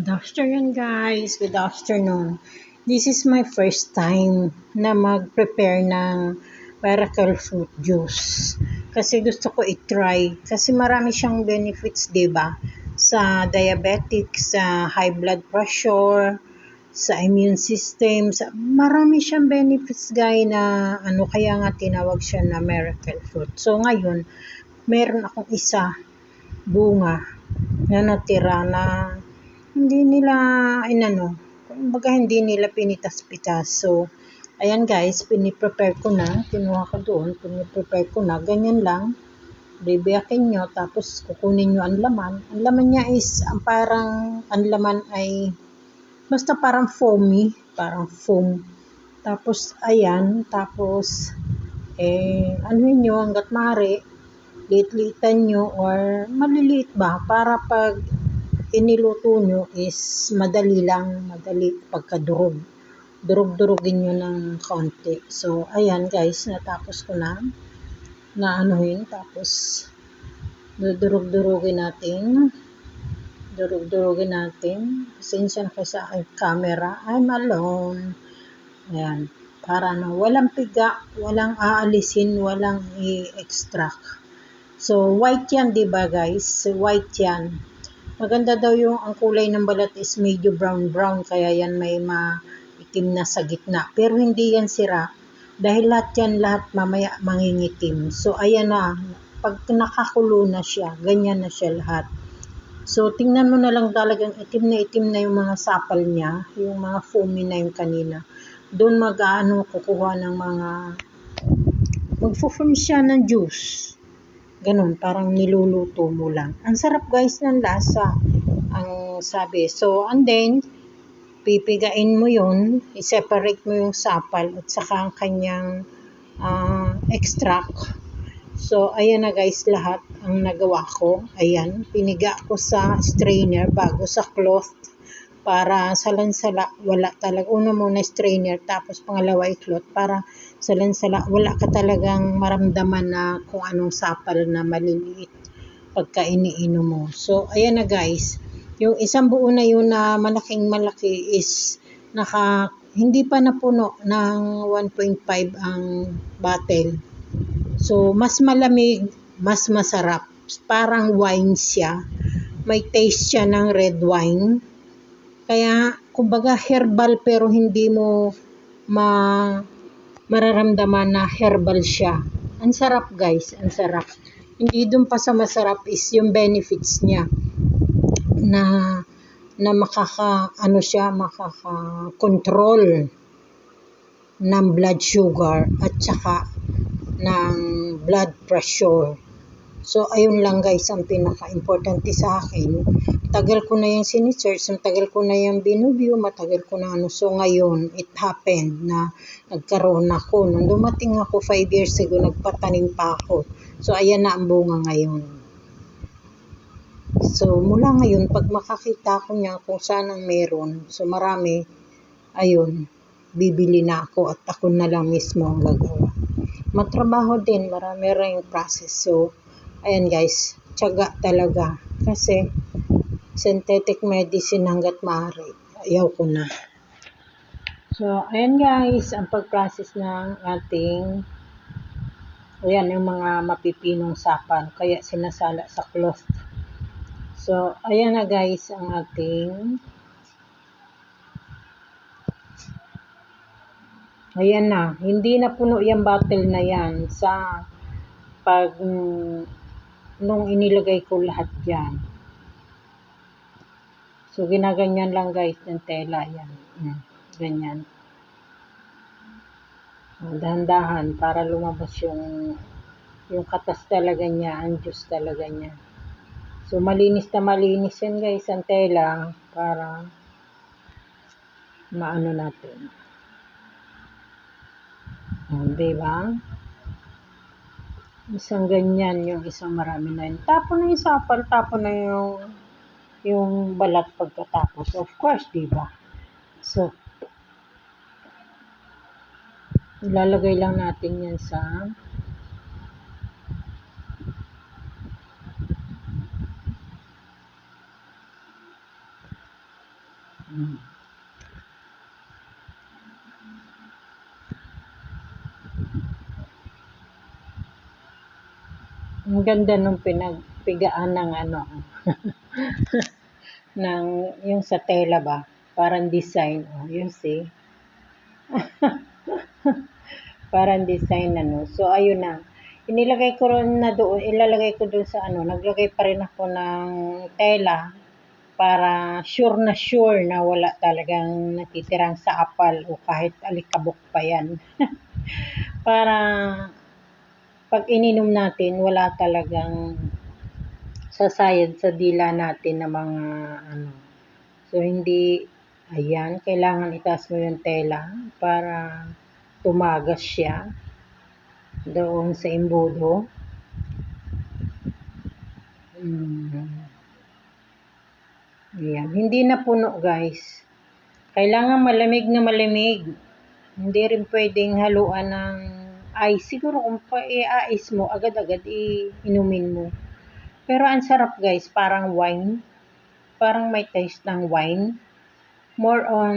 Good afternoon guys, good afternoon. This is my first time na mag-prepare ng miracle fruit juice. Kasi gusto ko i-try. Kasi marami siyang benefits, ba? Sa diabetic, sa high blood pressure, sa immune system, sa, marami siyang benefits guys na ano kaya nga tinawag siya na miracle fruit. So ngayon, meron akong isa bunga na natira na hindi nila inano, kumbaga hindi nila pinitas-pitas. So, ayan guys, piniprepare ko na, kinuha ko doon, piniprepare ko na, ganyan lang. Bibiyakin nyo, tapos kukunin nyo ang laman. Ang laman niya is, ang parang, ang laman ay, basta parang foamy, parang foam. Tapos, ayan, tapos, eh, ano nyo, hanggat mari, liit-liitan nyo, or maliliit ba, para pag iniluto nyo is madali lang, madali pagkadurog. Durog-durogin nyo ng konti. So, ayan guys, natapos ko na na anuhin, tapos dudurog-durogin natin. Durog-durogin natin. Pasensya na kayo sa aking camera. I'm alone. Ayan. Para na walang piga, walang aalisin, walang i-extract. So, white yan, di ba guys? White yan. Maganda daw yung ang kulay ng balat is medyo brown-brown kaya yan may maitim na sa gitna. Pero hindi yan sira dahil lahat yan lahat mamaya mangingitim. So ayan na, pag nakakulo na siya, ganyan na siya lahat. So tingnan mo na lang talagang itim na itim na yung mga sapal niya, yung mga foamy na yung kanina. Doon mag-ano kukuha ng mga magfo-form siya ng juice. Ganun, parang niluluto mo lang. Ang sarap guys ng lasa, ang sabi. So, and then, pipigain mo yun, i-separate mo yung sapal at saka ang kanyang uh, extract. So, ayan na guys lahat ang nagawa ko. Ayan, piniga ko sa strainer bago sa cloth para salansala, wala talaga. Una muna strainer, tapos pangalawa i cloth para salansala, wala ka talagang maramdaman na kung anong sapal na maliliit pagka iniinom mo. So, ayan na guys. Yung isang buo na yun na malaking malaki is naka, hindi pa napuno ng 1.5 ang bottle. So, mas malamig, mas masarap. Parang wine siya. May taste siya ng red wine kaya, kumbaga herbal pero hindi mo ma mararamdaman na herbal siya. Ang sarap guys, ang sarap. Hindi dun pa sa masarap is yung benefits niya na na makaka ano siya makaka control ng blood sugar at saka ng blood pressure. So, ayun lang guys ang pinaka-importante sa akin tagal ko na yung sinisearch, tagal ko na yung binubyo, matagal ko na ano. So ngayon, it happened na nagkaroon ako. Nung dumating ako 5 years ago, nagpatanim pa ako. So ayan na ang bunga ngayon. So mula ngayon, pag makakita ko niya kung saan ang meron, so marami, ayun, bibili na ako at ako na lang mismo ang gagawa. Matrabaho din, marami rin yung process. So, ayan guys, tiyaga talaga. Kasi, synthetic medicine hanggat maaari. Ayaw ko na. So, ayan guys, ang pag-process ng ating ayan yung mga mapipinong sapan. Kaya sinasala sa cloth. So, ayan na guys ang ating ayan na. Hindi na puno yung bottle na yan sa pag nung inilagay ko lahat yan. So, ginaganyan lang guys ng tela. Yan. Ganyan. Dahan-dahan para lumabas yung yung katas talaga niya, ang juice talaga niya. So, malinis na malinis yan guys, ang tela para maano natin. O, diba? Isang ganyan, yung isang marami na yun. Tapo na yung sapal, tapo na yung yung balat pagkatapos. Of course, di ba? So, ilalagay lang natin yan sa Mm. Ang ganda nung pinagpigaan ng ano, ng yung sa tela ba, parang design, oh, yun see. parang design ano. So ayun na. Inilagay ko na doon, ilalagay ko doon sa ano, naglagay pa rin ako ng tela para sure na sure na wala talagang natitirang sa apal o kahit alikabok pa yan. para pag ininom natin, wala talagang sasayad sa dila natin na mga ano. So, hindi, ayan, kailangan itaas mo yung tela para tumagas siya doon sa imbudo. Mm. Ayan, hindi na puno guys. Kailangan malamig na malamig. Hindi rin pwedeng haluan ng ice. Siguro kung i-ice mo, agad-agad i-inumin mo. Pero ang sarap guys, parang wine. Parang may taste ng wine. More on,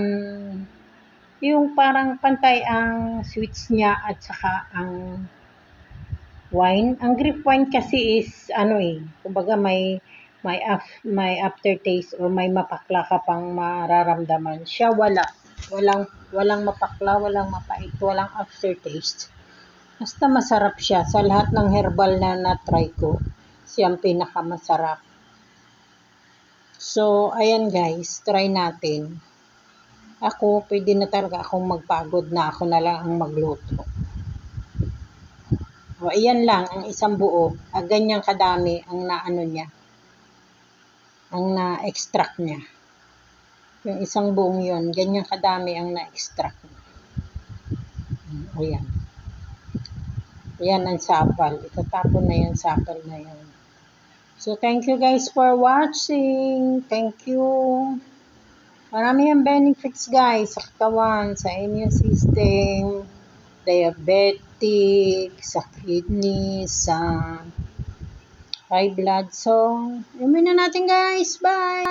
yung parang pantay ang sweets niya at saka ang wine. Ang grape wine kasi is, ano eh, kumbaga may may af, may aftertaste or may mapakla ka pang mararamdaman. Siya wala. Walang walang mapakla, walang mapait, walang aftertaste. Basta masarap siya. Sa lahat ng herbal na na-try ko, siya ang pinakamasarap. So, ayan guys, try natin. Ako, pwede na talaga akong magpagod na ako na lang ang magluto. O, ayan lang, ang isang buo. Ah, ganyang kadami ang naano niya. Ang na-extract niya. Yung isang buong yon ganyan kadami ang na-extract niya. Mm, Ayan. Yan ang sapal. Itatapon na yung sapal na yan. So, thank you guys for watching. Thank you. Marami yung benefits guys sa katawan, sa immune system, diabetic, sa kidney, sa high blood. So, inumin na natin guys. Bye!